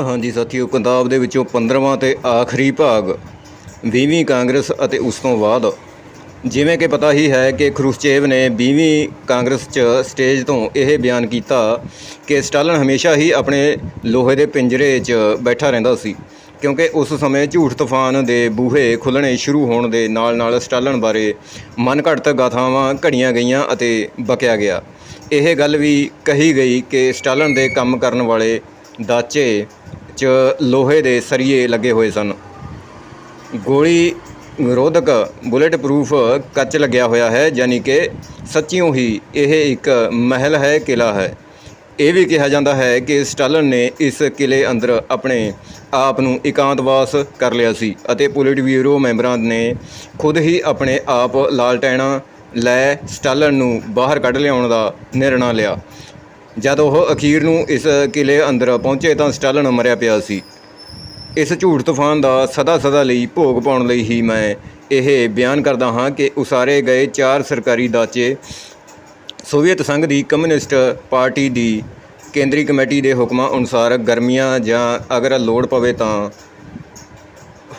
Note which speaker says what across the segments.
Speaker 1: ਹਾਂਜੀ ਸਾਥੀਓ ਕਿਤਾਬ ਦੇ ਵਿੱਚੋਂ 15ਵਾਂ ਤੇ ਆਖਰੀ ਭਾਗ 20ਵੀਂ ਕਾਂਗਰਸ ਅਤੇ ਉਸ ਤੋਂ ਬਾਅਦ। ਜਿਵੇਂ ਕਿ ਪਤਾ ਹੀ ਹੈ ਕਿ ਖਰੁਸ਼ਚੇਵ ਨੇ 20ਵੀਂ ਕਾਂਗਰਸ 'ਚ ਸਟੇਜ ਤੋਂ ਇਹ ਬਿਆਨ ਕੀਤਾ ਕਿ ਸਟਾਲਨ ਹਮੇਸ਼ਾ ਹੀ ਆਪਣੇ ਲੋਹੇ ਦੇ ਪਿੰਜਰੇ 'ਚ ਬੈਠਾ ਰਹਿੰਦਾ ਸੀ, ਕਿਉਂਕਿ ਉਸ ਸਮੇਂ ਝੂਠ ਤੂਫਾਨ ਦੇ ਬੂਹੇ ਖੁੱਲਣੇ ਸ਼ੁਰੂ ਹੋਣ ਦੇ ਨਾਲ-ਨਾਲ ਸਟਾਲਨ ਬਾਰੇ ਮਨਘੜਤ ਗਾਥਾਵਾਂ ਘੜੀਆਂ ਗਈਆਂ ਅਤੇ ਬਕਿਆ ਗਿਆ। ਇਹ ਗੱਲ ਵੀ ਕਹੀ ਗਈ ਕਿ ਸਟਾਲਨ ਦੇ ਕੰਮ ਕਰਨ ਵਾਲੇ ਦਾਚੇ 'ਚ ਲੋਹੇ ਦੇ ਸਰੀਏ ਲੱਗੇ ਹੋਏ ਸਨ। ਗੋਲੀ ਰੋਧਕ ਬੁਲੇਟ ਪ੍ਰੂਫ ਕੱਚ ਲੱਗਿਆ ਹੋਇਆ ਹੈ, ਯਾਨੀ ਕਿ ਸੱਚਿਓ ਹੀ ਇਹ ਇੱਕ ਮਹਿਲ ਹੈ ਕਿਲਾ ਹੈ। ਇਹ ਵੀ ਕਿਹਾ ਜਾਂਦਾ ਹੈ ਕਿ ਸਟਾਲਨ ਨੇ ਇਸ ਕਿਲੇ ਅੰਦਰ ਆਪਣੇ ਆਪ ਨੂੰ ਇਕਾਂਤਵਾਸ ਕਰ ਲਿਆ ਸੀ ਅਤੇ ਪੋਲਿਟ ਬਿਊਰੋ ਮੈਂਬਰਾਂ ਨੇ ਖੁਦ ਹੀ ਆਪਣੇ ਆਪ ਲਾਲਟੈਣਾ ਲੈ ਸਟਾਲਨ ਨੂੰ ਬਾਹਰ ਕੱਢ ਲਿਆਉਣ ਦਾ ਨਿਰਣਾ ਲਿਆ। ਜਦ ਉਹ ਅਖੀਰ ਨੂੰ ਇਸ ਕਿਲੇ ਅੰਦਰ ਪਹੁੰਚੇ ਤਾਂ ਸਟਾਲਨ ਮਰਿਆ ਪਿਆ ਸੀ। ਇਸ ਝੂਠ ਤੂਫਾਨ ਦਾ ਸਦਾ ਸਦਾ ਲਈ ਭੋਗ ਪਾਉਣ ਲਈ ਹੀ ਮੈਂ ਇਹ ਬਿਆਨ ਕਰਦਾ ਹਾਂ ਕਿ ਉਸਾਰੇ ਗਏ ਚਾਰ ਸਰਕਾਰੀ ਦਾਚੇ ਸੋਵੀਅਤ ਸੰਘ ਦੀ ਕਮਿਊਨਿਸਟ ਪਾਰਟੀ ਦੀ ਕੇਂਦਰੀ ਕਮੇਟੀ ਦੇ ਹੁਕਮਾਂ ਅਨੁਸਾਰ ਗਰਮੀਆਂ ਜਾਂ ਅਗਰ ਲੋੜ ਪਵੇ ਤਾਂ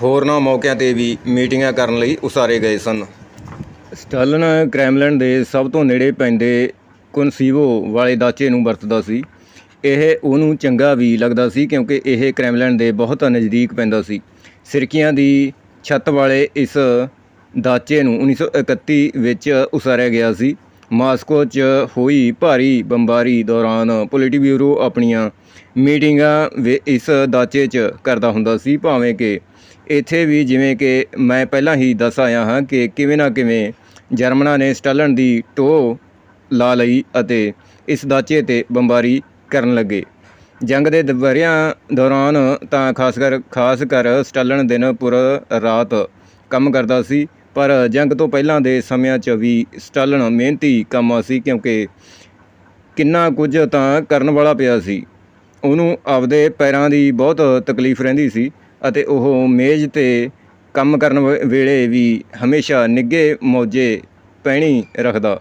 Speaker 1: ਹੋਰਨਾਂ ਮੌਕਿਆਂ ਤੇ ਵੀ ਮੀਟਿੰਗਾਂ ਕਰਨ ਲਈ ਉਸਾਰੇ ਗਏ ਸਨ। ਸਟਾਲਨ ਕ੍ਰੈਮਲਨ ਦੇ ਸਭ ਤੋਂ ਨੇੜੇ ਪੈਂਦੇ ਕੁਨਸੀਵੋ ਵਾਲੇ ਦਾਚੇ ਨੂੰ ਵਰਤਦਾ ਸੀ। ਇਹ ਉਹਨੂੰ ਚੰਗਾ ਵੀ ਲੱਗਦਾ ਸੀ ਕਿਉਂਕਿ ਇਹ ਕ੍ਰੈਮਲਨ ਦੇ ਬਹੁਤ ਨਜ਼ਦੀਕ ਪੈਂਦਾ ਸੀ। ਸਿਰਕੀਆਂ ਦੀ ਛੱਤ ਵਾਲੇ ਇਸ ਦਾਚੇ ਨੂੰ 1931 ਵਿੱਚ ਉਸਾਰਿਆ ਗਿਆ ਸੀ। ਮਾਸਕੋ 'ਚ ਹੋਈ ਭਾਰੀ ਬੰਬਾਰੀ ਦੌਰਾਨ ਪੋਲਿਟ ਬਿਊਰੋ ਆਪਣੀਆਂ ਮੀਟਿੰਗਾਂ ਵੀ ਇਸ ਦਾਚੇ 'ਚ ਕਰਦਾ ਹੁੰਦਾ ਸੀ। ਭਾਵੇਂ ਕਿ ਇੱਥੇ ਵੀ ਜਿਵੇਂ ਕਿ ਮੈਂ ਪਹਿਲਾਂ ਹੀ ਦੱਸ ਆਇਆ ਹਾਂ ਕਿ ਕਿਵੇਂ ਨਾ ਕਿਵੇਂ ਜਰਮਨਾਂ ਨੇ ਸਟਾਲਨ ਦੀ ਟੋ ਲਾ ਲਈ ਅਤੇ ਇਸ ਦਾਚੇ ਤੇ ਬੰਬਾਰੀ ਕਰਨ ਲੱਗੇ। ਜੰਗ ਦੇ ਵਰਿਆਂ ਦੌਰਾਨ ਤਾਂ ਖਾਸ ਕਰ ਖਾਸ ਕਰ ਸਟਾਲਨ ਦਿਨ ਪੁਰ ਰਾਤ ਕੰਮ ਕਰਦਾ ਸੀ, ਪਰ ਜੰਗ ਤੋਂ ਪਹਿਲਾਂ ਦੇ ਸਮਿਆਂ 'ਚ ਵੀ ਸਟਾਲਨ ਮਿਹਨਤੀ ਕੰਮ ਸੀ ਕਿਉਂਕਿ ਕਿੰਨਾ ਕੁਝ ਤਾਂ ਕਰਨ ਵਾਲਾ ਪਿਆ ਸੀ। ਉਹਨੂੰ ਆਪਦੇ ਪੈਰਾਂ ਦੀ ਬਹੁਤ ਤਕਲੀਫ ਰਹਿੰਦੀ ਸੀ ਅਤੇ ਉਹ ਮੇਜ਼ ਤੇ ਕੰਮ ਕਰਨ ਵੇਲੇ ਵੀ ਹਮੇਸ਼ਾ ਨਿੱਘੇ ਮੌਜੇ ਪਹਿਣੀ ਰੱਖਦਾ।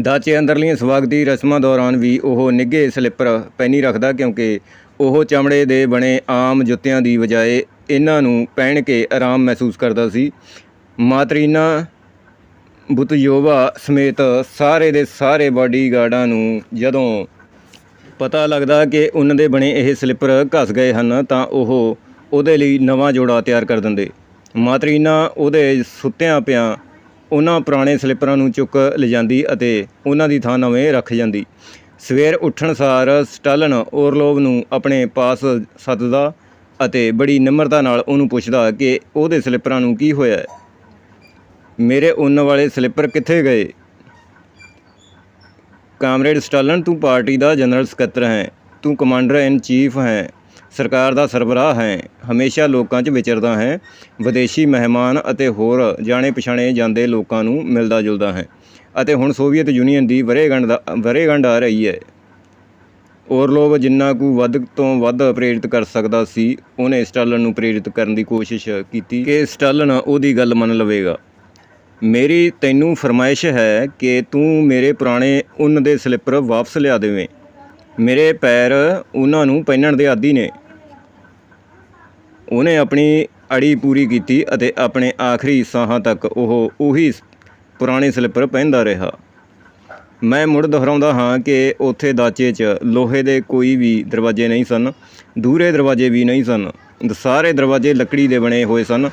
Speaker 1: ਦਾਚੇ ਅੰਦਰਲੀਆਂ ਸਵਾਗਤੀ ਰਸਮਾਂ ਦੌਰਾਨ ਵੀ ਉਹ ਨਿੱਘੇ ਸਲਿੱਪਰ ਪਹਿਨੀ ਰੱਖਦਾ ਕਿਉਂਕਿ ਉਹ ਚਮੜੇ ਦੇ ਬਣੇ ਆਮ ਜੁੱਤਿਆਂ ਦੀ ਬਜਾਏ ਇਹਨਾਂ ਨੂੰ ਪਹਿਨ ਕੇ ਆਰਾਮ ਮਹਿਸੂਸ ਕਰਦਾ ਸੀ। ਮਾਤਰੀਨਾ ਬੁਤਯੋਵਾ ਸਮੇਤ ਸਾਰੇ ਦੇ ਸਾਰੇ ਬਾਡੀਗਾਰਡਾਂ ਨੂੰ ਜਦੋਂ ਪਤਾ ਲੱਗਦਾ ਕਿ ਉਹਨਾਂ ਦੇ ਬਣੇ ਇਹ ਸਲਿੱਪਰ ਘਸ ਗਏ ਹਨ ਤਾਂ ਉਹ ਉਹਦੇ ਲਈ ਨਵਾਂ ਜੋੜਾ ਤਿਆਰ ਕਰ ਦਿੰਦੇ। ਮਾਤਰੀਨਾ ਉਹਦੇ ਸੁੱਤਿਆਂ ਪਿਆਂ ਉਹਨਾਂ ਪੁਰਾਣੇ ਸਲਿੱਪਰਾਂ ਨੂੰ ਚੁੱਕ ਲਿਜਾਂਦੀ ਅਤੇ ਉਹਨਾਂ ਦੀ ਥਾਂ ਨਵੇਂ ਰੱਖ ਜਾਂਦੀ। ਸਵੇਰ ਉੱਠਣ ਸਾਰ ਸਟਾਲਨ ਔਰਲੋਵ ਨੂੰ ਆਪਣੇ ਪਾਸ ਸੱਦਦਾ ਅਤੇ ਬੜੀ ਨਿਮਰਤਾ ਨਾਲ ਉਹਨੂੰ ਪੁੱਛਦਾ ਕਿ ਉਹਦੇ ਸਲਿੱਪਰਾਂ ਨੂੰ ਕੀ ਹੋਇਆ ਮੇਰੇ ਉੱਨ ਵਾਲੇ ਸਲਿੱਪਰ ਕਿੱਥੇ ਗਏ? ਕਾਮਰੇਡ ਸਟਾਲਨ, ਤੂੰ ਪਾਰਟੀ ਦਾ ਜਨਰਲ ਸਕੱਤਰ ਹੈ। ਤੂੰ ਕਮਾਂਡਰ ਇਨ ਚੀਫ ਹੈ। ਸਰਕਾਰ ਦਾ ਸਰਬਰਾਹ ਹੈ। ਹਮੇਸ਼ਾ ਲੋਕਾਂ 'ਚ ਵਿਚਰਦਾ ਹੈ। ਵਿਦੇਸ਼ੀ ਮਹਿਮਾਨ ਅਤੇ ਹੋਰ ਜਾਣੇ ਪਛਾਣੇ ਜਾਂਦੇ ਲੋਕਾਂ ਨੂੰ ਮਿਲਦਾ ਜੁਲਦਾ ਹੈ। ਅਤੇ ਹੁਣ ਸੋਵੀਅਤ ਯੂਨੀਅਨ ਦੀ ਵਰੇਗੰਢ ਦਾ ਵਰੇਗੰਢ ਆ ਰਹੀ ਹੈ। ਔਰਲੋਵ ਜਿੰਨਾ ਕੁ ਵੱਧ ਤੋਂ ਵੱਧ ਪ੍ਰੇਰਿਤ ਕਰ ਸਕਦਾ ਸੀ, ਉਹਨੇ ਸਟਾਲਨ ਨੂੰ ਪ੍ਰੇਰਿਤ ਕਰਨ ਦੀ ਕੋਸ਼ਿਸ਼ ਕੀਤੀ ਕਿ ਸਟਾਲਨ ਉਹਦੀ ਗੱਲ ਮੰਨ ਲਵੇਗਾ। ਮੇਰੀ ਤੈਨੂੰ ਫਰਮਾਇਸ਼ ਹੈ ਕਿ ਤੂੰ ਮੇਰੇ ਪੁਰਾਣੇ ਉੱਨ ਦੇ ਸਲਿੱਪਰ ਵਾਪਸ ਲਿਆ ਦੇਵੇਂ। ਮੇਰੇ ਪੈਰ ਉਹਨਾਂ ਨੂੰ ਪਹਿਨਣ ਦੇ ਆਦੀ ਨੇ। ਉਹਨੇ ਆਪਣੀ ਅੜੀ ਪੂਰੀ ਕੀਤੀ ਅਤੇ ਆਪਣੇ ਆਖਰੀ ਸਾਹਾਂ ਤੱਕ ਉਹ ਉਹੀ ਪੁਰਾਣੇ ਸਲਿੱਪਰ ਪਹਿਨਦਾ ਰਿਹਾ। ਮੈਂ ਮੁੜ ਦੁਹਰਾਉਂਦਾ ਹਾਂ ਕਿ ਉੱਥੇ ਦਾਚੇ 'ਚ ਲੋਹੇ ਦੇ ਕੋਈ ਵੀ ਦਰਵਾਜ਼ੇ ਨਹੀਂ ਸਨ, ਦੂਰੇ ਦਰਵਾਜ਼ੇ ਵੀ ਨਹੀਂ ਸਨ ਸਾਰੇ ਦਰਵਾਜ਼ੇ ਲੱਕੜੀ ਦੇ ਬਣੇ ਹੋਏ ਸਨ।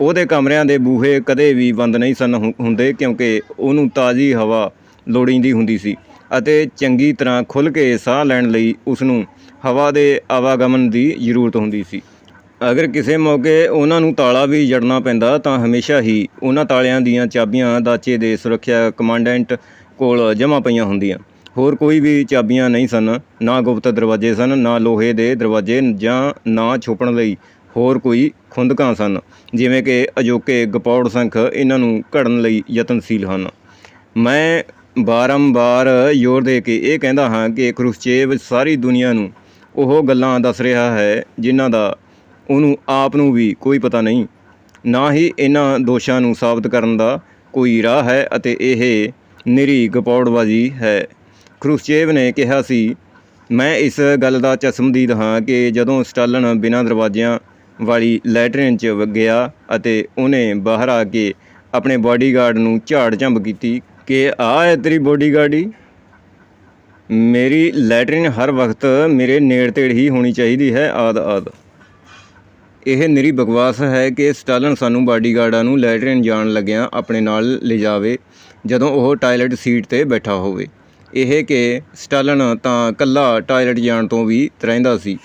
Speaker 1: ਉਹਦੇ ਕਮਰਿਆਂ ਦੇ ਬੂਹੇ ਕਦੇ ਵੀ ਬੰਦ ਨਹੀਂ ਸਨ ਹੁ- ਹੁੰਦੇ ਕਿਉਂਕਿ ਉਹਨੂੰ ਤਾਜ਼ੀ ਹਵਾ ਲੋੜੀਂਦੀ ਹੁੰਦੀ ਸੀ ਅਤੇ ਚੰਗੀ ਤਰ੍ਹਾਂ ਖੁੱਲ੍ਹ ਕੇ ਸਾਹ ਲੈਣ ਲਈ ਉਸ ਨੂੰ ਹਵਾ ਦੇ ਆਵਾਗਮਨ ਦੀ ਜ਼ਰੂਰਤ ਹੁੰਦੀ ਸੀ। ਅਗਰ ਕਿਸੇ ਮੌਕੇ ਉਹਨਾਂ ਨੂੰ ਤਾਲਾ ਵੀ ਜੜਨਾ ਪੈਂਦਾ, ਤਾਂ ਹਮੇਸ਼ਾ ਹੀ ਉਹਨਾਂ ਤਾਲਿਆਂ ਦੀਆਂ ਚਾਬੀਆਂ ਦਾਚੇ ਦੇ ਸੁਰੱਖਿਆ ਕਮਾਂਡੈਂਟ ਕੋਲ ਜਮ੍ਹਾਂ ਪਈਆਂ ਹੁੰਦੀਆਂ। ਹੋਰ ਕੋਈ ਵੀ ਚਾਬੀਆਂ ਨਹੀਂ ਸਨ, ਨਾ ਗੁਪਤ ਦਰਵਾਜ਼ੇ ਸਨ, ਨਾ ਲੋਹੇ ਦੇ ਦਰਵਾਜ਼ੇ ਜਾਂ ਨਾ ਛੁਪਣ ਲਈ ਹੋਰ ਕੋਈ ਖੁੰਦਕਾਂ ਸਨ, ਜਿਵੇਂ ਕਿ ਅਜੋਕੇ ਗਪੌੜ ਸੰਖ ਇਹਨਾਂ ਨੂੰ ਘੜਨ ਲਈ ਯਤਨਸ਼ੀਲ ਹਨ। ਮੈਂ ਬਾਰੰਬਾਰ ਜ਼ੋਰ ਦੇ ਕੇ ਇਹ ਕਹਿੰਦਾ ਹਾਂ ਕਿ ਖਰੁਸ਼ਚੇਵ ਸਾਰੀ ਦੁਨੀਆ ਨੂੰ ਉਹ ਗੱਲਾਂ ਦੱਸ ਰਿਹਾ ਹੈ ਜਿਨ੍ਹਾਂ ਦਾ ਉਹਨੂੰ ਆਪ ਨੂੰ ਵੀ ਕੋਈ ਪਤਾ ਨਹੀਂ। ਨਾ ਹੀ ਇਹਨਾਂ ਦੋਸ਼ਾਂ ਨੂੰ ਸਾਬਤ ਕਰਨ ਦਾ ਕੋਈ ਰਾਹ ਹੈ ਅਤੇ ਇਹ ਨਿਰੀ ਗਪੌੜਬਾਜ਼ੀ ਹੈ। ਖਰੁਸ਼ਚੇਵ ਨੇ ਕਿਹਾ ਸੀ, ਮੈਂ ਇਸ ਗੱਲ ਦਾ ਚਸ਼ਮਦੀਦ ਹਾਂ ਕਿ ਜਦੋਂ ਸਟਾਲਨ ਬਿਨਾਂ ਦਰਵਾਜ਼ਿਆਂ ਵਾਲੀ ਲੈਟਰਨ 'ਚ ਗਿਆ ਅਤੇ ਉਹਨੇ ਬਾਹਰ ਆ ਕੇ ਆਪਣੇ ਬਾਡੀਗਾਰਡ ਨੂੰ ਝਾੜ ਝੰਬ ਕੀਤੀ ਕਿ, ਆ ਹੈ ਤੇਰੀ ਬਾਡੀਗਾਰਡ। ਮੇਰੀ ਲੈਟਰਨ ਹਰ ਵਕਤ ਮੇਰੇ ਨੇੜ ਤੇੜ ਹੀ ਹੋਣੀ ਚਾਹੀਦੀ ਹੈ। ਆਦ ਆਦ। ਇਹ ਨਿਰੀ ਬਕਵਾਸ ਹੈ ਕਿ ਸਟਾਲਨ ਸਾਨੂੰ ਬਾਡੀਗਾਰਡਾਂ ਨੂੰ ਲੈਟਰਨ ਜਾਣ ਲੱਗਿਆਂ ਆਪਣੇ ਨਾਲ ਲਿਜਾਵੇ, ਜਦੋਂ ਉਹ ਟਾਇਲਟ ਸੀਟ ਤੇ ਬੈਠਾ ਹੋਵੇ। ਇਹ ਕਿ ਸਟਾਲਨ ਤਾਂ ਕੱਲਾ ਟਾਇਲਟ ਜਾਣ ਤੋਂ ਵੀ ਰਹਿੰਦਾ ਸੀ।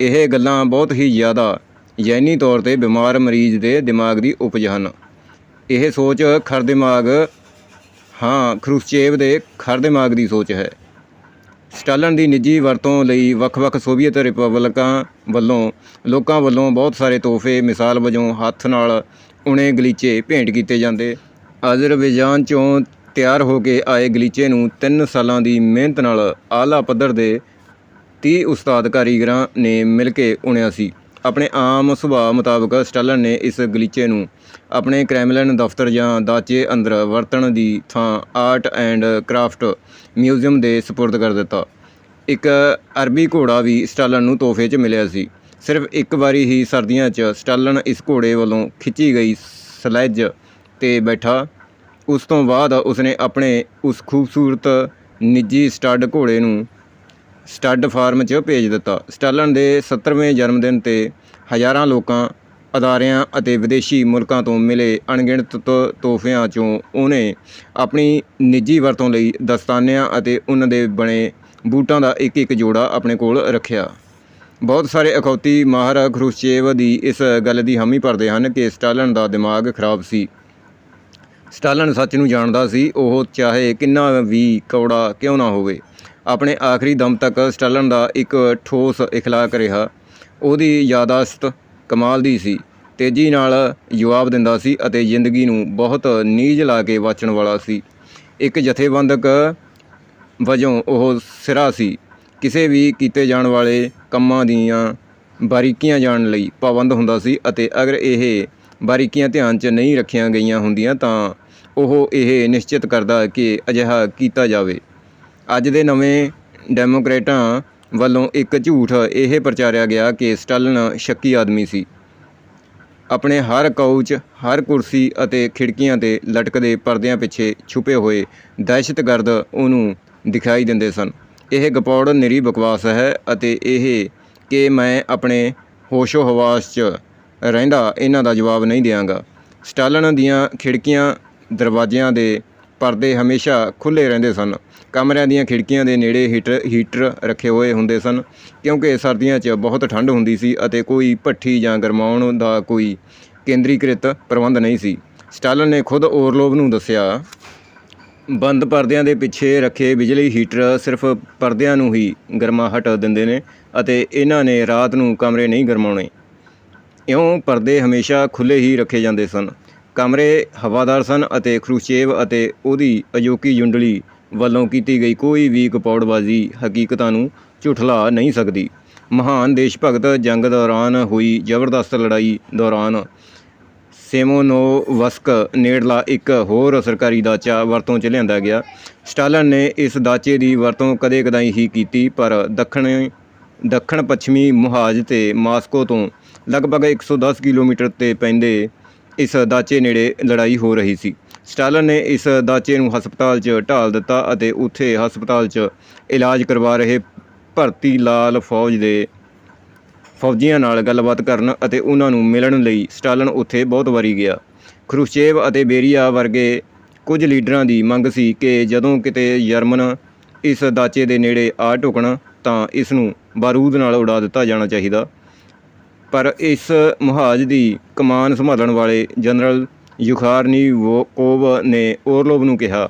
Speaker 1: ਇਹ ਗੱਲਾਂ ਬਹੁਤ ਹੀ ਜ਼ਿਆਦਾ ਯੈਨੀ ਤੌਰ ਤੇ ਬਿਮਾਰ ਮਰੀਜ਼ ਦੇ ਦਿਮਾਗ ਦੀ ਉਪਜ ਹਨ। ਇਹ ਸੋਚ ਖਰ ਦਿਮਾਗ, ਹਾਂ, ਖਰੁਸ਼ਚੇਵ ਦੇ ਖਰ ਦਿਮਾਗ ਦੀ ਸੋਚ ਹੈ। ਸਟਾਲਨ ਦੀ ਨਿੱਜੀ ਵਰਤੋਂ ਲਈ ਵੱਖ-ਵੱਖ ਸੋਵੀਅਤ ਰਿਪਬਲਿਕਾਂ ਵੱਲੋਂ ਲੋਕਾਂ ਵੱਲੋਂ ਬਹੁਤ ਸਾਰੇ ਤੋਹਫੇ ਮਿਸਾਲ ਵਜੋਂ ਹੱਥ ਨਾਲ ਉਣੇ ਗਲੀਚੇ ਭੇਂਟ ਕੀਤੇ ਜਾਂਦੇ। ਅਜ਼ਰਬੈਜਾਨ ਚੋਂ ਤਿਆਰ ਹੋ ਕੇ ਆਏ ਗਲੀਚੇ ਨੂੰ 3 ਸਾਲਾਂ ਦੀ ਮਿਹਨਤ ਨਾਲ ਆਲਾ ਪੱਧਰ ਦੇ 30 ਉਸਤਾਦ ਕਾਰੀਗਰਾਂ ਨੇ ਮਿਲ ਕੇ ਉਣਿਆ ਸੀ। ਆਪਣੇ ਆਮ ਸੁਭਾਅ ਮੁਤਾਬਕ ਸਟਾਲਨ ਨੇ ਇਸ ਗਲੀਚੇ ਨੂੰ ਆਪਣੇ ਕ੍ਰੈਮਲਿਨ ਦਫ਼ਤਰ ਜਾਂ ਦਾਚੇ ਅੰਦਰ ਵਰਤਣ ਦੀ ਥਾਂ ਆਰਟ ਐਂਡ ਕਰਾਫਟ ਮਿਊਜ਼ੀਅਮ ਦੇ ਸਪੁਰਦ ਕਰ ਦਿੱਤਾ। ਇੱਕ ਅਰਬੀ ਘੋੜਾ ਵੀ ਸਟਾਲਨ ਨੂੰ ਤੋਹਫੇ 'ਚ ਮਿਲਿਆ ਸੀ। ਸਿਰਫ ਇੱਕ ਵਾਰੀ ਹੀ ਸਰਦੀਆਂ 'ਚ ਸਟਾਲਨ ਇਸ ਘੋੜੇ ਵੱਲੋਂ ਖਿੱਚੀ ਗਈ ਸਲੈਜ ਤੇ ਬੈਠਾ। ਉਸ ਤੋਂ ਬਾਅਦ ਉਸਨੇ ਆਪਣੇ ਉਸ ਖੂਬਸੂਰਤ ਨਿੱਜੀ ਸਟੱਡ ਘੋੜੇ ਨੂੰ ਸਟੱਡ ਫਾਰਮ 'ਚ ਭੇਜ ਦਿੱਤਾ। ਸਟਾਲਨ ਦੇ 70ਵੇਂ ਜਨਮ ਦਿਨ ਤੇ ਹਜ਼ਾਰਾਂ ਲੋਕਾਂ ਅਦਾਰਿਆਂ ਅਤੇ ਵਿਦੇਸ਼ੀ ਮੁਲਕਾਂ ਤੋਂ ਮਿਲੇ ਅਣਗਿਣਤ ਤੋਹਫਿਆਂ 'ਚੋਂ ਉਹਨੇ ਆਪਣੀ ਨਿੱਜੀ ਵਰਤੋਂ ਲਈ ਦਸਤਾਨਿਆਂ ਅਤੇ ਉਹਨਾਂ ਦੇ ਬਣੇ ਬੂਟਾਂ ਦਾ ਇੱਕ ਇੱਕ ਜੋੜਾ ਆਪਣੇ ਕੋਲ ਰੱਖਿਆ। ਬਹੁਤ ਸਾਰੇ ਅਖੌਤੀ ਮਾਹਰ ਖਰੁਸ਼ਚੇਵ ਦੀ ਇਸ ਗੱਲ ਦੀ ਹਾਮੀ ਭਰਦੇ ਹਨ ਕਿ ਸਟਾਲਨ ਦਾ ਦਿਮਾਗ ਖਰਾਬ ਸੀ। ਸਟਾਲਨ ਸੱਚ ਨੂੰ ਜਾਣਦਾ ਸੀ, ਉਹ ਚਾਹੇ ਕਿੰਨਾ ਵੀ ਕੌੜਾ ਕਿਉਂ ਨਾ ਹੋਵੇ। ਆਪਣੇ ਆਖਰੀ ਦਮ ਤੱਕ ਸਟਾਲਨ ਦਾ ਇੱਕ ਠੋਸ ਇਖਲਾਕ ਰਿਹਾ। ਉਹਦੀ ਯਾਦਾਸ਼ਤ ਕਮਾਲ ਦੀ ਸੀ। ਤੇਜ਼ੀ ਨਾਲ ਜਵਾਬ ਦਿੰਦਾ ਸੀ ਅਤੇ ਜ਼ਿੰਦਗੀ ਨੂੰ ਬਹੁਤ ਨੀਝ ਲਾ ਕੇ ਵਾਚਣ ਵਾਲਾ ਸੀ। ਇੱਕ ਜਥੇਬੰਦਕ ਵਜੋਂ ਉਹ ਸਿਰਾ ਸੀ। ਕਿਸੇ ਵੀ ਕੀਤੇ ਜਾਣ ਵਾਲੇ ਕੰਮਾਂ ਦੀਆਂ ਬਾਰੀਕੀਆਂ ਜਾਣ ਲਈ ਪਾਬੰਦ ਹੁੰਦਾ ਸੀ ਅਤੇ ਅਗਰ ਇਹ ਬਾਰੀਕੀਆਂ ਧਿਆਨ 'ਚ ਨਹੀਂ ਰੱਖੀਆਂ ਗਈਆਂ ਹੁੰਦੀਆਂ ਤਾਂ ਉਹ ਇਹ ਨਿਸ਼ਚਿਤ ਕਰਦਾ ਕਿ ਅਜਿਹਾ ਕੀਤਾ ਜਾਵੇ। ਅੱਜ ਦੇ ਨਵੇਂ ਡੈਮੋਕ੍ਰੇਟਾਂ ਵੱਲੋਂ ਇੱਕ ਝੂਠ ਇਹ ਪ੍ਰਚਾਰਿਆ ਗਿਆ ਕਿ ਸਟਾਲਨ ਸ਼ੱਕੀ ਆਦਮੀ ਸੀ। ਆਪਣੇ ਹਰ ਕਾਊਚ, ਹਰ ਕੁਰਸੀ ਅਤੇ ਖਿੜਕੀਆਂ ਤੇ ਲਟਕਦੇ ਪਰਦਿਆਂ ਪਿੱਛੇ ਛੁਪੇ ਹੋਏ ਦਹਿਸ਼ਤਗਰਦ ਉਹਨੂੰ ਦਿਖਾਈ ਦਿੰਦੇ ਸਨ। ਇਹ ਗਪੌੜ ਨਿਰੀ ਬਕਵਾਸ ਹੈ ਅਤੇ ਇਹ ਕਿ ਮੈਂ ਆਪਣੇ ਹੋਸ਼ੋ ਹਵਾਸ 'ਚ ਰਹਿੰਦਾ ਇਹਨਾਂ ਦਾ ਜਵਾਬ ਨਹੀਂ ਦਿਆਂਗਾ। ਸਟਾਲਨ ਦੀਆਂ ਖਿੜਕੀਆਂ, ਦਰਵਾਜ਼ਿਆਂ ਦੇ ਪਰਦੇ ਹਮੇਸ਼ਾ ਖੁੱਲੇ ਰਹਿੰਦੇ ਸਨ। ਕਮਰਿਆਂ ਦੀਆਂ ਖਿੜਕੀਆਂ ਦੇ ਨੇੜੇ ਹੀਟਰ ਹੀਟਰ ਰੱਖੇ ਹੋਏ ਹੁੰਦੇ ਸਨ, ਕਿਉਂਕਿ ਸਰਦੀਆਂ 'ਚ ਬਹੁਤ ਠੰਡ ਹੁੰਦੀ ਸੀ ਅਤੇ ਕੋਈ ਭੱਠੀ ਜਾਂ ਗਰਮਾਉਣ ਦਾ ਕੋਈ ਕੇਂਦਰੀਕ੍ਰਿਤ ਪ੍ਰਬੰਧ ਨਹੀਂ ਸੀ। ਸਟਾਲਨ ਨੇ ਖੁਦ ਓਰਲੋਵ ਨੂੰ ਦੱਸਿਆ, ਬੰਦ ਪਰਦਿਆਂ ਦੇ ਪਿੱਛੇ ਰੱਖੇ ਬਿਜਲੀ ਹੀਟਰ ਸਿਰਫ ਪਰਦਿਆਂ ਨੂੰ ਹੀ ਗਰਮਾਹਟ ਦਿੰਦੇ ਨੇ ਅਤੇ ਇਹਨਾਂ ਨੇ ਰਾਤ ਨੂੰ ਕਮਰੇ ਨਹੀਂ ਗਰਮਾਉਣੇ। ਇਉਂ ਪਰਦੇ ਹਮੇਸ਼ਾ ਖੁੱਲੇ ਹੀ ਰੱਖੇ ਜਾਂਦੇ ਸਨ। ਕਮਰੇ ਹਵਾਦਾਰ ਸਨ ਅਤੇ ਖਰੁਸ਼ਚੇਵ ਅਤੇ ਉਹਦੀ ਅਜੋਕੀ ਜੁੰਡਲੀ ਵੱਲੋਂ ਕੀਤੀ ਗਈ ਕੋਈ ਵੀ ਕਪੌੜਬਾਜ਼ੀ ਹਕੀਕਤਾਂ ਨੂੰ ਝੁਠਲਾ ਨਹੀਂ ਸਕਦੀ। ਮਹਾਨ ਦੇਸ਼ ਭਗਤ ਜੰਗ ਦੌਰਾਨ ਹੋਈ ਜ਼ਬਰਦਸਤ ਲੜਾਈ ਦੌਰਾਨ ਸੇਮੋਨੋਵਸਕ ਨੇੜਲਾ ਇੱਕ ਹੋਰ ਸਰਕਾਰੀ ਦਾਚਾ ਵਰਤੋਂ 'ਚ ਲਿਆਂਦਾ ਗਿਆ। ਸਟਾਲਨ ਨੇ ਇਸ ਦਾਚੇ ਦੀ ਵਰਤੋਂ ਕਦੇ-ਕਦਾਈ ਹੀ ਕੀਤੀ, ਪਰ ਦੱਖਣੀ ਦੱਖਣ ਪੱਛਮੀ ਮੁਹਾਜ ਤੇ ਮਾਸਕੋ ਤੋਂ ਲਗਭਗ 110 ਕਿਲੋਮੀਟਰ ਤੇ ਪੈਂਦੇ ਇਸ ਦਾਚੇ ਨੇੜੇ ਲੜਾਈ ਹੋ ਰਹੀ ਸੀ। ਸਟਾਲਨ ਨੇ ਇਸ ਦਾਚੇ ਨੂੰ ਹਸਪਤਾਲ 'ਚ ਢਾਲ ਦਿੱਤਾ ਅਤੇ ਉੱਥੇ ਹਸਪਤਾਲ 'ਚ ਇਲਾਜ ਕਰਵਾ ਰਹੇ ਭਰਤੀ ਲਾਲ ਫੌਜ ਦੇ ਫੌਜੀਆਂ ਨਾਲ ਗੱਲਬਾਤ ਕਰਨ ਅਤੇ ਉਹਨਾਂ ਨੂੰ ਮਿਲਣ ਲਈ ਸਟਾਲਨ ਉੱਥੇ ਬਹੁਤ ਵਾਰੀ ਗਿਆ। ਖਰੁਸ਼ਚੇਵ ਅਤੇ ਬੇਰੀਆ ਵਰਗੇ ਕੁਝ ਲੀਡਰਾਂ ਦੀ ਮੰਗ ਸੀ ਕਿ ਜਦੋਂ ਕਿਤੇ ਜਰਮਨ ਇਸ ਦਾਚੇ ਦੇ ਨੇੜੇ ਆ ਢੁਕਣ ਤਾਂ ਇਸ ਨੂੰ ਬਾਰੂਦ ਨਾਲ ਉਡਾ ਦਿੱਤਾ ਜਾਣਾ ਚਾਹੀਦਾ। ਪਰ ਇਸ ਮੁਹਾਜ ਦੀ ਕਮਾਨ ਸੰਭਾਲਣ ਵਾਲੇ ਜਨਰਲ ਯੁਖਾਰਨੀਵੋਕੋਵ ਨੇ ਓਰਲੋਵ ਨੂੰ ਕਿਹਾ,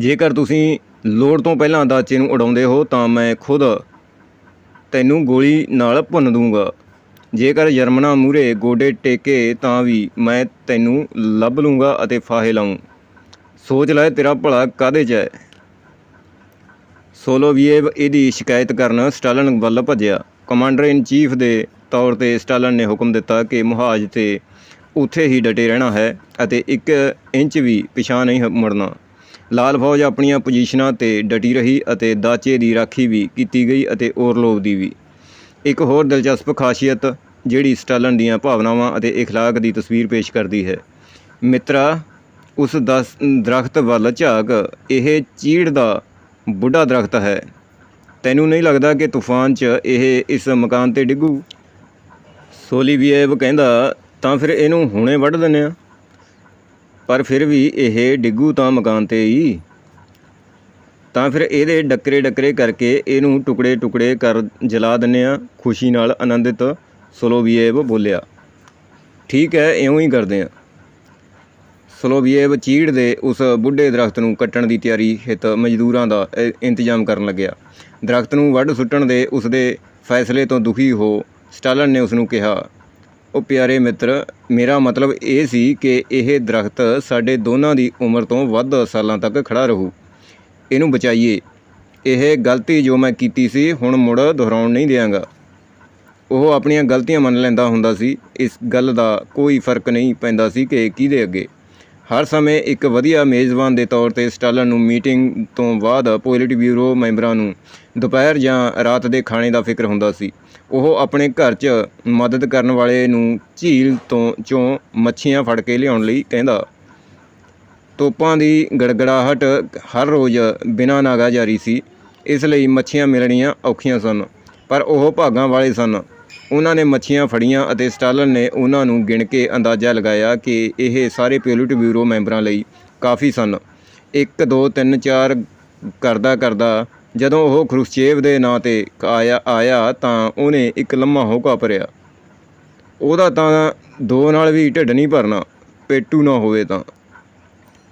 Speaker 1: ਜੇਕਰ ਤੁਸੀਂ ਲੋੜ ਤੋਂ ਪਹਿਲਾਂ ਦਾਚੇ ਨੂੰ ਉਡਾਉਂਦੇ ਹੋ ਤਾਂ ਮੈਂ ਖੁਦ ਤੈਨੂੰ ਗੋਲੀ ਨਾਲ ਭੁੰਨ ਦੂੰਗਾ। ਜੇਕਰ ਜਰਮਨਾ ਮੂਰੇ ਗੋਡੇ ਟੇਕੇ ਤਾਂ ਵੀ ਮੈਂ ਤੈਨੂੰ ਲੱਭ ਲੂੰਗਾ ਅਤੇ ਫਾਹੇ ਲਾਊਂ। ਸੋਚ ਲੈ ਤੇਰਾ ਭਲਾ ਕਾਦੇ 'ਚ ਹੈ? ਸੋਲੋਵੀਏਵ ਇਹਦੀ ਸ਼ਿਕਾਇਤ ਕਰਨ ਸਟਾਲਨ ਵੱਲ ਭੱਜਿਆ। ਕਮਾਂਡਰ ਇਨ ਚੀਫ ਦੇ ਤੌਰ ਤੇ ਸਟਾਲਨ ਨੇ ਹੁਕਮ ਦਿੱਤਾ ਕਿ ਮੁਹਾਜ ਤੇ ਉੱਥੇ ਹੀ ਡਟੇ ਰਹਿਣਾ ਹੈ ਅਤੇ ਇੱਕ ਇੰਚ ਵੀ ਪਿਛਾਂ ਨਹੀਂ ਹ- ਮੁੜਨਾ ਲਾਲ ਫੌਜ ਆਪਣੀਆਂ ਪੋਜੀਸ਼ਨਾਂ ਤੇ ਡਟੀ ਰਹੀ ਅਤੇ ਦਾਚੇ ਦੀ ਰਾਖੀ ਵੀ ਕੀਤੀ ਗਈ ਅਤੇ ਓਰਲੋਵ ਦੀ ਵੀ ਇੱਕ ਹੋਰ ਦਿਲਚਸਪ ਖਾਸੀਅਤ ਜਿਹੜੀ ਸਟਾਲਨ ਦੀਆਂ ਭਾਵਨਾਵਾਂ ਅਤੇ اخلاق ਦੀ ਤਸਵੀਰ ਪੇਸ਼ ਕਰਦੀ ਹੈ ਮਿੱਤਰਾ ਉਸ ਦਸ ਦਰਖਤ ਵੱਲ ਝਾਕ ਇਹ ਚੀੜ ਦਾ ਬੁੱਢਾ ਦਰਖਤ ਹੈ ਤੈਨੂੰ ਨਹੀਂ ਲੱਗਦਾ ਕਿ ਤੂਫਾਨ 'ਚ ਇਹ ਇਸ ਮਕਾਨ ਤੇ ਡਿੱਗੂ ਸੋਲੀਵੀਏਵ ਕਹਿੰਦਾ ਤਾਂ ਫਿਰ ਇਹਨੂੰ ਹੁਣੇ ਵੱਢ ਦਿੰਨੇ ਆ ਪਰ ਫਿਰ ਵੀ ਇਹ ਡਿੱਗੂ ਤਾਂ ਮਕਾਨ ਤੇ ਹੀ। ਤਾਂ ਫਿਰ ਇਹਦੇ ਡੱਕਰੇ ਡੱਕਰੇ ਕਰਕੇ ਇਹਨੂੰ ਟੁਕੜੇ ਟੁਕੜੇ ਕਰ ਜਲਾ ਦਿੰਨੇ ਆ ਖੁਸ਼ੀ ਨਾਲ ਆਨੰਦਿਤ ਸੋਲੋਵੀਏਵ ਬੋਲਿਆ। ਠੀਕ ਹੈ, ਇਉਂ ਹੀ ਕਰਦੇ ਆ ਸਲੋਵੀਏਵ ਚੀੜ ਦੇ ਉਸ ਬੁੱਢੇ ਦਰਖਤ ਨੂੰ ਕੱਟਣ ਦੀ ਤਿਆਰੀ ਹਿੱਤ ਮਜ਼ਦੂਰਾਂ ਦਾ ਇੰਤਜ਼ਾਮ ਕਰਨ ਲੱਗਿਆ। ਦਰਖਤ ਨੂੰ ਵੱਢ ਸੁੱਟਣ ਦੇ ਉਸ ਦੇ ਫੈਸਲੇ ਤੋਂ ਦੁਖੀ ਹੋ ਸਟਾਲਨ ਨੇ ਉਸ ਨੂੰ ਕਿਹਾ ਉਹ ਪਿਆਰੇ ਮਿੱਤਰ, ਮੇਰਾ ਮਤਲਬ ਇਹ ਸੀ ਕਿ ਇਹ ਦਰਖਤ ਸਾਡੇ ਦੋਨਾਂ ਦੀ ਉਮਰ ਤੋਂ ਵੱਧ ਸਾਲਾਂ ਤੱਕ ਖੜਾ ਰਹੂ। ਇਹਨੂੰ ਬਚਾਈਏ। ਇਹ ਗਲਤੀ ਜੋ ਮੈਂ ਕੀਤੀ ਸੀ, ਹੁਣ ਮੁੜ ਦੁਹਰਾਉਣ ਨਹੀਂ ਦਿਆਂਗਾ। ਉਹ ਆਪਣੀਆਂ ਗਲਤੀਆਂ ਮੰਨ ਲੈਂਦਾ ਹੁੰਦਾ ਸੀ। ਇਸ ਗੱਲ ਦਾ ਕੋਈ ਫ਼ਰਕ ਨਹੀਂ ਪੈਂਦਾ ਸੀ ਕਿ ਕਿਹਦੇ ਅੱਗੇ। ਹਰ ਸਮੇਂ ਇੱਕ ਵਧੀਆ ਮੇਜ਼ਬਾਨ ਦੇ ਤੌਰ ਤੇ ਸਟਾਲਨ ਨੂੰ ਮੀਟਿੰਗ ਤੋਂ ਬਾਅਦ ਪੋਲਿਟ ਬਿਊਰੋ ਮੈਂਬਰਾਂ ਨੂੰ ਦੁਪਹਿਰ ਜਾਂ ਰਾਤ ਦੇ ਖਾਣੇ ਦਾ ਫਿਕਰ ਹੁੰਦਾ ਸੀ। ਉਹ ਆਪਣੇ ਘਰ 'ਚ ਮਦਦ ਕਰਨ ਵਾਲੇ ਨੂੰ ਝੀਲ ਤੋਂ ਚੋਂ ਮੱਛੀਆਂ ਫੜ ਕੇ ਲਿਆਉਣ ਲਈ ਕਹਿੰਦਾ। ਤੋਪਾਂ ਦੀ ਗੜਗੜਾਹਟ ਹਰ ਰੋਜ਼ ਬਿਨਾਂ ਨਾਗਾ ਜਾਰੀ ਸੀ। ਇਸ ਲਈ ਮੱਛੀਆਂ ਮਿਲਣੀਆਂ ਔਖੀਆਂ ਸਨ, ਪਰ ਉਹ ਭਾਗਾਂ ਵਾਲੇ ਸਨ। ਉਹਨਾਂ ਨੇ ਮੱਛੀਆਂ ਫੜੀਆਂ ਅਤੇ ਸਟਾਲਨ ਨੇ ਉਹਨਾਂ ਨੂੰ ਗਿਣ ਕੇ ਅੰਦਾਜ਼ਾ ਲਗਾਇਆ ਕਿ ਇਹ ਸਾਰੇ ਪੋਲਿਟ ਬਿਊਰੋ ਮੈਂਬਰਾਂ ਲਈ ਕਾਫੀ ਸਨ। 1 2 3 4 ਕਰਦਾ ਕਰਦਾ ਜਦੋਂ ਉਹ ਖਰੁਸ਼ਚੇਵ ਦੇ ਨਾਂ ਤੇ ਆਇਆ ਆਇਆ ਤਾਂ ਉਹਨੇ ਇੱਕ ਲੰਮਾ ਹੋਕਾ ਭਰਿਆ। ਉਹਦਾ ਤਾਂ ਦੋ ਨਾਲ ਵੀ ਢਿੱਡ ਨਹੀਂ ਭਰਨਾ, ਪੇਟੂ ਨਾ ਹੋਵੇ ਤਾਂ।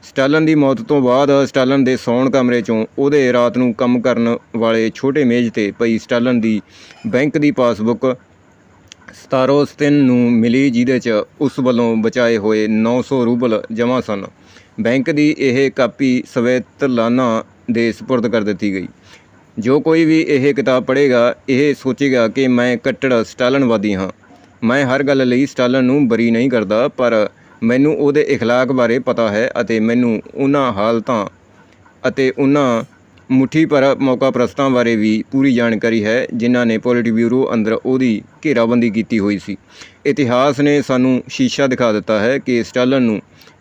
Speaker 1: ਸਟਾਲਨ ਦੀ ਮੌਤ ਤੋਂ ਬਾਅਦ ਸਟਾਲਨ ਦੇ ਸੌਣ ਕਮਰੇ ਚੋਂ ਉਹਦੇ ਰਾਤ ਨੂੰ ਕੰਮ ਕਰਨ ਵਾਲੇ ਛੋਟੇ ਮੇਜ਼ ਤੇ ਪਈ ਸਟਾਲਨ ਦੀ ਬੈਂਕ ਦੀ ਪਾਸਬੁੱਕ ਸਤਾਰੋਸਤਿਨ ਨੂੰ ਮਿਲੀ ਜਿਹਦੇ 'ਚ ਉਸ ਵੱਲੋਂ ਬਚਾਏ ਹੋਏ 900 ਰੂਬਲ ਜਮ੍ਹਾਂ ਸਨ ਬੈਂਕ ਦੀ ਇਹ ਕਾਪੀ ਸਵੇਤਲਾਨਾ ਦੇ ਸਪੁਰਦ ਕਰ ਦਿੱਤੀ ਗਈ ਜੋ ਕੋਈ ਵੀ ਇਹ ਕਿਤਾਬ ਪੜ੍ਹੇਗਾ ਇਹ ਸੋਚੇਗਾ ਕਿ ਮੈਂ ਕੱਟੜ ਸਟਾਲਨਵਾਦੀ ਹਾਂ ਮੈਂ ਹਰ ਗੱਲ ਲਈ ਸਟਾਲਨ ਨੂੰ ਬਰੀ ਨਹੀਂ ਕਰਦਾ ਪਰ ਮੈਨੂੰ ਉਹਦੇ اخلاق ਬਾਰੇ ਪਤਾ ਹੈ ਅਤੇ ਮੈਨੂੰ ਉਹਨਾਂ ਹਾਲਤਾਂ ਅਤੇ ਉਹਨਾਂ ਮੁੱਠੀ ਪਰ ਮੌਕਾ ਪ੍ਰਸਤਾਂ ਬਾਰੇ ਵੀ ਪੂਰੀ ਜਾਣਕਾਰੀ ਹੈ, ਜਿਨ੍ਹਾਂ ਨੇ ਪੋਲਿਟ ਬਿਊਰੋ ਅੰਦਰ ਉਹਦੀ ਘੇਰਾਬੰਦੀ ਕੀਤੀ ਹੋਈ ਸੀ। ਇਤਿਹਾਸ ਨੇ ਸਾਨੂੰ ਸ਼ੀਸ਼ਾ ਦਿਖਾ ਦਿੱਤਾ ਹੈ ਕਿ ਸਟਾਲਨ ਨੂੰ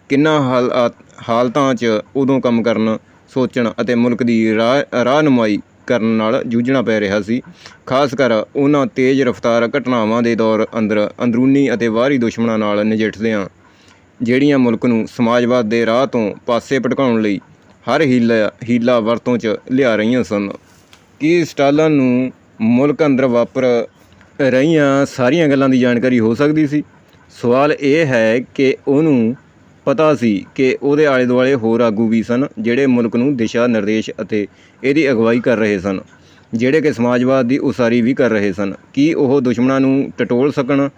Speaker 1: ਕਿੰਨਾ ਹਾਲਾਤ ਹਾਲਤਾਂ 'ਚ ਉਦੋਂ ਕੰਮ ਕਰਨ, ਸੋਚਣ ਅਤੇ ਮੁਲਕ ਦੀ ਰਾਹ, ਰਾਹਨੁਮਾਈ ਕਰਨ ਨਾਲ ਜੂਝਣਾ ਪੈ ਰਿਹਾ ਸੀ। ਖਾਸ ਕਰ ਉਹਨਾਂ ਤੇਜ਼ ਰਫ਼ਤਾਰ ਘਟਨਾਵਾਂ ਦੇ ਦੌਰ ਅੰਦਰ ਅੰਦਰੂਨੀ ਅਤੇ ਬਾਹਰੀ ਦੁਸ਼ਮਣਾਂ ਨਾਲ ਨਜਿੱਠਦਿਆਂ, ਜਿਹੜੀਆਂ ਮੁਲਕ ਨੂੰ ਸਮਾਜਵਾਦ ਦੇ ਰਾਹ ਤੋਂ ਪਾਸੇ ਭਟਕਾਉਣ ਲਈ ਹਰ ਹੀਲਾ ਹੀਲਾ ਵਰਤੋਂ 'ਚ ਲਿਆ ਰਹੀਆਂ ਸਨ। ਕੀ ਸਟਾਲਾਂ ਨੂੰ ਮੁਲਕ ਅੰਦਰ ਵਾਪਰ ਰਹੀਆਂ ਸਾਰੀਆਂ ਗੱਲਾਂ ਦੀ ਜਾਣਕਾਰੀ ਹੋ ਸਕਦੀ ਸੀ? ਸਵਾਲ ਇਹ ਹੈ ਕਿ ਉਹਨੂੰ ਪਤਾ ਸੀ ਕਿ ਉਹਦੇ ਆਲੇ ਦੁਆਲੇ ਹੋਰ ਆਗੂ ਵੀ ਸਨ, ਜਿਹੜੇ ਮੁਲਕ ਨੂੰ ਦਿਸ਼ਾ ਨਿਰਦੇਸ਼ ਅਤੇ ਇਹਦੀ ਅਗਵਾਈ ਕਰ ਰਹੇ ਸਨ, ਜਿਹੜੇ ਕਿ ਸਮਾਜਵਾਦ ਦੀ ਉਸਾਰੀ ਵੀ ਕਰ ਰਹੇ ਸਨ। ਕੀ ਉਹ ਦੁਸ਼ਮਣਾਂ ਨੂੰ ਟਟੋਲ ਸਕਣ,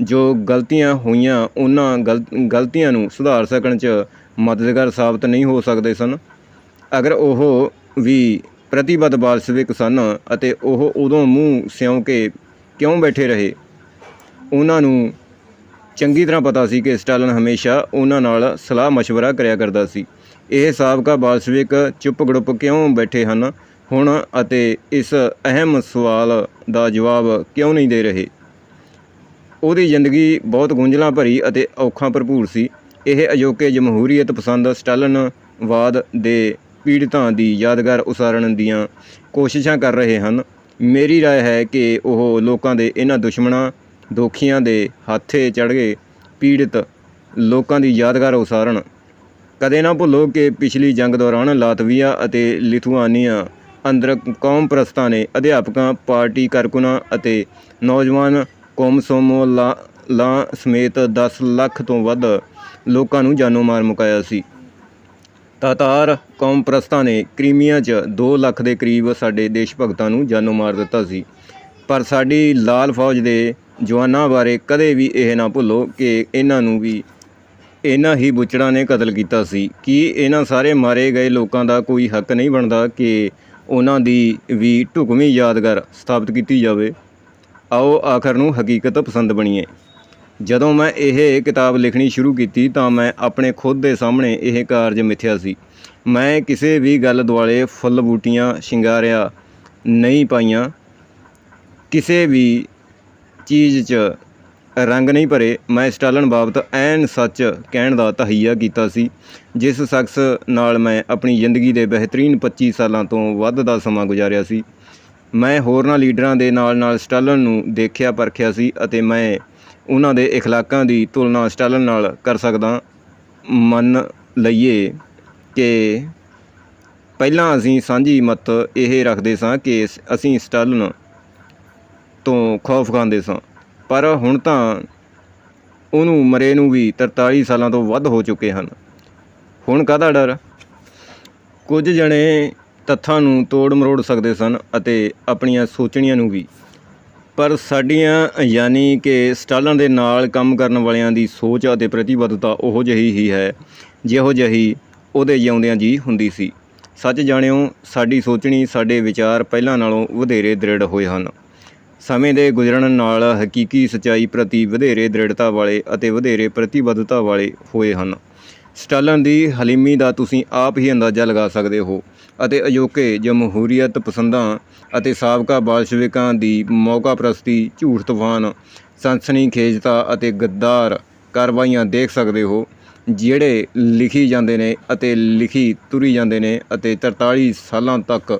Speaker 1: ਜੋ ਗਲਤੀਆਂ ਹੋਈਆਂ, ਉਹਨਾਂ ਗਲ- ਗਲਤੀਆਂ ਨੂੰ ਸੁਧਾਰ ਸਕਣ 'ਚ ਮਦਦਗਾਰ ਸਾਬਤ ਨਹੀਂ ਹੋ ਸਕਦੇ ਸਨ? ਅਗਰ ਉਹ ਵੀ ਪ੍ਰਤੀਬੱਧ ਬਾਲਸਵਿਕ ਸਨ ਅਤੇ ਉਹ ਉਦੋਂ ਮੂੰਹ ਸਿਉਂ ਕੇ ਕਿਉਂ ਬੈਠੇ ਰਹੇ? ਉਹਨਾਂ ਨੂੰ ਚੰਗੀ ਤਰ੍ਹਾਂ ਪਤਾ ਸੀ ਕਿ ਸਟਾਲਨ ਹਮੇਸ਼ਾ ਉਹਨਾਂ ਨਾਲ ਸਲਾਹ مشਵਰਾ ਕਰਿਆ ਕਰਦਾ ਸੀ। ਇਹ ਸਾਬਕਾ ਬਾਲਸਵਿਕ ਚੁੱਪ ਗੜੁੱਪ ਕਿਉਂ ਬੈਠੇ ਹਨ ਹੁਣ ਅਤੇ ਇਸ ਅਹਿਮ ਸਵਾਲ ਦਾ ਜਵਾਬ ਕਿਉਂ ਨਹੀਂ ਦੇ ਰਹੇ? ਉਹਦੀ ਜ਼ਿੰਦਗੀ ਬਹੁਤ ਗੁੰਝਲਾਂ ਭਰੀ ਅਤੇ ਔਖਾਂ ਭਰਪੂਰ ਸੀ। ਇਹ ਅਜੋਕੇ ਜਮਹੂਰੀਅਤ ਪਸੰਦ ਸਟਾਲਨਵਾਦ ਦੇ ਪੀੜਤਾਂ ਦੀ ਯਾਦਗਾਰ ਉਸਾਰਨ ਦੀਆਂ ਕੋਸ਼ਿਸ਼ਾਂ ਕਰ ਰਹੇ ਹਨ ਮੇਰੀ رائے ਹੈ ਕਿ ਉਹ ਲੋਕਾਂ ਦੇ ਇਹਨਾਂ ਦੁਸ਼ਮਣਾਂ ਦੋਖੀਆਂ ਦੇ ਹੱਥੇ ਚੜ੍ਹ ਗਏ ਪੀੜਤ ਲੋਕਾਂ ਦੀ ਯਾਦਗਾਰ ਉਸਾਰਨ ਕਦੇ ਨਾ ਭੁੱਲੋ ਕਿ ਪਿਛਲੀ ਜੰਗ ਦੌਰਾਨ ਲਾਤਵੀਆ ਅਤੇ ਲਿਥੁਆਨੀਆ ਅੰਦਰ ਕੌਮ ਪ੍ਰਸਤਾਂ ਨੇ ਅਧਿਆਪਕਾਂ ਪਾਰਟੀ ਕਾਰਕੁਨਾਂ ਅਤੇ ਨੌਜਵਾਨ ਕੋਮਸੋਮੋ ਲਾ ਲਾ ਸਮੇਤ 10 ਲੱਖ ਤੋਂ ਵੱਧ ਲੋਕਾਂ ਨੂੰ ਜਾਨੋਂ ਮਾਰ ਮੁਕਾਇਆ ਸੀ ਤਾਤਾਰ ਕੌਮ ਪ੍ਰਸਤਾਂ ਨੇ ਕ੍ਰੀਮੀਆ 'ਚ 2 ਲੱਖ ਦੇ ਕਰੀਬ ਸਾਡੇ ਦੇਸ਼ ਭਗਤਾਂ ਨੂੰ ਜਾਨੋਂ ਮਾਰ ਦਿੱਤਾ ਸੀ। ਪਰ ਸਾਡੀ ਲਾਲ ਫੌਜ ਦੇ ਜਵਾਨਾਂ ਬਾਰੇ ਕਦੇ ਵੀ ਇਹ ਨਾ ਭੁੱਲੋ ਕਿ ਇਹਨਾਂ ਨੂੰ ਵੀ ਇਹਨਾਂ ਹੀ ਬੁੱਚੜਾਂ ਨੇ ਕਤਲ ਕੀਤਾ ਸੀ। ਕੀ ਇਹਨਾਂ ਸਾਰੇ ਮਾਰੇ ਗਏ ਲੋਕਾਂ ਦਾ ਕੋਈ ਹੱਕ ਨਹੀਂ ਬਣਦਾ ਕਿ ਉਹਨਾਂ ਦੀ ਵੀ ਢੁਕਵੀਂ ਯਾਦਗਾਰ ਸਥਾਪਿਤ ਕੀਤੀ ਜਾਵੇ? ਆਓ ਆਖਰ ਨੂੰ ਹਕੀਕਤ ਪਸੰਦ ਬਣੀਏ। ਜਦੋਂ ਮੈਂ ਇਹ ਕਿਤਾਬ ਲਿਖਣੀ ਸ਼ੁਰੂ ਕੀਤੀ ਤਾਂ ਮੈਂ ਆਪਣੇ ਖੁਦ ਦੇ ਸਾਹਮਣੇ ਇਹ ਕਾਰਜ ਮਿਥਿਆ ਸੀ। ਮੈਂ ਕਿਸੇ ਵੀ ਗੱਲ ਦੁਆਲੇ ਫੁੱਲ ਬੂਟੀਆਂ ਸ਼ਿੰਗਾਰਿਆ ਨਹੀਂ ਪਾਈਆਂ। ਕਿਸੇ ਵੀ ਚੀਜ਼ 'ਚ ਰੰਗ ਨਹੀਂ ਭਰੇ। ਮੈਂ ਸਟਾਲਨ ਬਾਬਤ ਐਨ ਸੱਚ ਕਹਿਣ ਦਾ ਤਹਈਆ ਕੀਤਾ ਸੀ, ਜਿਸ ਸ਼ਖਸ ਨਾਲ ਮੈਂ ਆਪਣੀ ਜ਼ਿੰਦਗੀ ਦੇ ਬਿਹਤਰੀਨ 25 ਸਾਲਾਂ ਤੋਂ ਵੱਧ ਦਾ ਸਮਾਂ ਗੁਜ਼ਾਰਿਆ ਸੀ। ਮੈਂ ਹੋਰਨਾਂ ਲੀਡਰਾਂ ਦੇ ਨਾਲ ਨਾਲ ਸਟਾਲਨ ਨੂੰ ਦੇਖਿਆ ਪਰਖਿਆ ਸੀ ਅਤੇ ਮੈਂ ਉਹਨਾਂ ਦੇ اخلاقਾਂ ਦੀ ਤੁਲਨਾ ਸਟਾਲਨ ਨਾਲ ਕਰ ਸਕਦਾ ਮੰਨ ਲਈਏ ਕਿ ਪਹਿਲਾਂ ਅਸੀਂ ਸਾਂਝੀ ਮਤ ਇਹ ਰੱਖਦੇ ਸਾਂ ਕਿ ਸ- ਅਸੀਂ ਸਟਾਲਨ ਤੋਂ ਖੌਫ ਖਾਂਦੇ ਸਾਂ ਪਰ ਹੁਣ ਤਾਂ ਉਹਨੂੰ ਮਰੇ ਨੂੰ ਵੀ 43 ਸਾਲਾਂ ਤੋਂ ਵੱਧ ਹੋ ਚੁੱਕੇ ਹਨ ਹੁਣ ਕਾਹਦਾ ਡਰ ਕੁਝ ਜਣੇ ਤੱਥਾਂ ਨੂੰ ਤੋੜ ਮਰੋੜ ਸਕਦੇ ਸਨ ਅਤੇ ਆਪਣੀਆਂ ਸੋਚਣੀਆਂ ਨੂੰ ਵੀ ਪਰ ਸਾਡੀਆਂ, ਯਾਨੀ ਕਿ ਸਟਾਲਾਂ ਦੇ ਨਾਲ ਕੰਮ ਕਰਨ ਵਾਲਿਆਂ ਦੀ ਸੋਚ ਅਤੇ ਪ੍ਰਤੀਬੱਧਤਾ ਉਹੋ ਜਿਹੀ ਹੀ ਹੈ, ਜਿਹੋ ਜਿਹੀ ਉਹਦੇ ਜਿਉਂਦਿਆਂ ਜੀ ਹੁੰਦੀ ਸੀ। ਸੱਚ ਜਾਣਿਓ, ਸਾਡੀ ਸੋਚਣੀ, ਸਾਡੇ ਵਿਚਾਰ ਪਹਿਲਾਂ ਨਾਲੋਂ ਵਧੇਰੇ ਦ੍ਰਿੜ ਹੋਏ ਹਨ। ਸਮੇਂ ਦੇ ਗੁਜ਼ਰਨ ਨਾਲ ਹਕੀਕੀ ਸਚਾਈ ਪ੍ਰਤੀ ਵਧੇਰੇ ਦ੍ਰਿੜਤਾ ਵਾਲੇ ਅਤੇ ਵਧੇਰੇ ਪ੍ਰਤੀਬੱਧਤਾ ਵਾਲੇ ਹੋਏ ਹਨ। ਸਟਾਲਨ ਦੀ ਹਲੀਮੀ ਦਾ ਤੁਸੀਂ ਆਪ ਹੀ ਅੰਦਾਜ਼ਾ ਲਗਾ ਸਕਦੇ ਹੋ ਅਤੇ ਅਜੋਕੇ ਜਮਹੂਰੀਅਤ ਪਸੰਦਾਂ ਅਤੇ ਸਾਬਕਾ ਬਾਲਸ਼ਵਿਕਾਂ ਦੀ ਮੌਕਾ ਪ੍ਰਸਤੀ ਝੂਠ ਤੂਫਾਨ, ਸਨਸਨੀ ਖੇਜਤਾ ਅਤੇ ਗੱਦਾਰ ਕਾਰਵਾਈਆਂ ਦੇਖ ਸਕਦੇ ਹੋ, ਜਿਹੜੇ ਲਿਖੀ ਜਾਂਦੇ ਨੇ ਅਤੇ ਲਿਖੀ ਤੁਰੀ ਜਾਂਦੇ ਨੇ ਅਤੇ 43 ਸਾਲਾਂ ਤੱਕ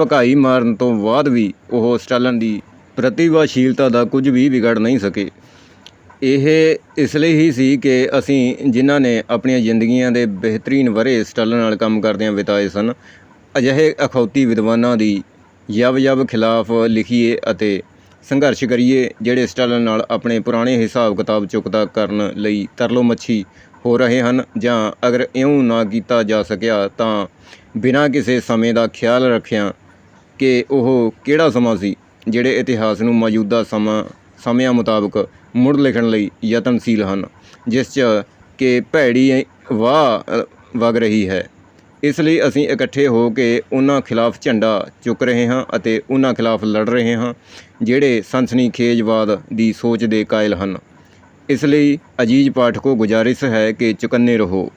Speaker 1: ਭਕਾਈ ਮਾਰਨ ਤੋਂ ਬਾਅਦ ਵੀ ਉਹ ਸਟਾਲਨ ਦੀ ਪ੍ਰਤਿਭਾਸ਼ੀਲਤਾ ਦਾ ਕੁਝ ਵੀ ਵਿਗੜ ਨਹੀਂ ਸਕੇ। ਇਹ ਇਸ ਲਈ ਹੀ ਸੀ ਕਿ ਅਸੀਂ ਜਿਨ੍ਹਾਂ ਨੇ ਆਪਣੀਆਂ ਜ਼ਿੰਦਗੀਆਂ ਦੇ ਬਿਹਤਰੀਨ ਵਰੇ ਸਟਾਲਨ ਨਾਲ ਕੰਮ ਕਰਦਿਆਂ ਬਿਤਾਏ ਸਨ, ਅਜਿਹੇ ਅਖੌਤੀ ਵਿਦਵਾਨਾਂ ਦੀ ਯਬ ਯਬ ਖਿਲਾਫ ਲਿਖੀਏ ਅਤੇ ਸੰਘਰਸ਼ ਕਰੀਏ, ਜਿਹੜੇ ਸਟਾਲਨ ਨਾਲ ਆਪਣੇ ਪੁਰਾਣੇ ਹਿਸਾਬ ਕਿਤਾਬ ਚੁਕਤਾ ਕਰਨ ਲਈ ਤਰਲੋ ਮੱਛੀ ਹੋ ਰਹੇ ਹਨ ਜਾਂ ਅਗਰ ਇਉਂ ਨਾ ਕੀਤਾ ਜਾ ਸਕਿਆ ਤਾਂ ਬਿਨਾਂ ਕਿਸੇ ਸਮੇਂ ਦਾ ਖਿਆਲ ਰੱਖਿਆ ਕਿ ਉਹ ਕਿਹੜਾ ਸਮਾਂ ਸੀ, ਜਿਹੜੇ ਇਤਿਹਾਸ ਨੂੰ ਮੌਜੂਦਾ ਸਮਾਂ ਸਮਿਆਂ ਮੁਤਾਬਕ ਮੁੜ ਲਿਖਣ ਲਈ ਯਤਨਸ਼ੀਲ ਹਨ, ਜਿਸ 'ਚ ਕਿ ਭੈੜੀ ਵਾਹ ਵਗ ਰਹੀ ਹੈ। ਇਸ ਲਈ ਅਸੀਂ ਇਕੱਠੇ ਹੋ ਕੇ ਉਹਨਾਂ ਖਿਲਾਫ ਝੰਡਾ ਚੁੱਕ ਰਹੇ ਹਾਂ ਅਤੇ ਉਹਨਾਂ ਖਿਲਾਫ ਲੜ ਰਹੇ ਹਾਂ, ਜਿਹੜੇ ਸੰਸਨੀ ਖੇਜ਼ਵਾਦ ਦੀ ਸੋਚ ਦੇ ਕਾਇਲ ਹਨ। ਇਸ ਲਈ ਅਜੀਜ਼ ਪਾਠਕੋ ਗੁਜ਼ਾਰਿਸ਼ ਹੈ ਕਿ ਚੁਕੰਨੇ ਰਹੋ।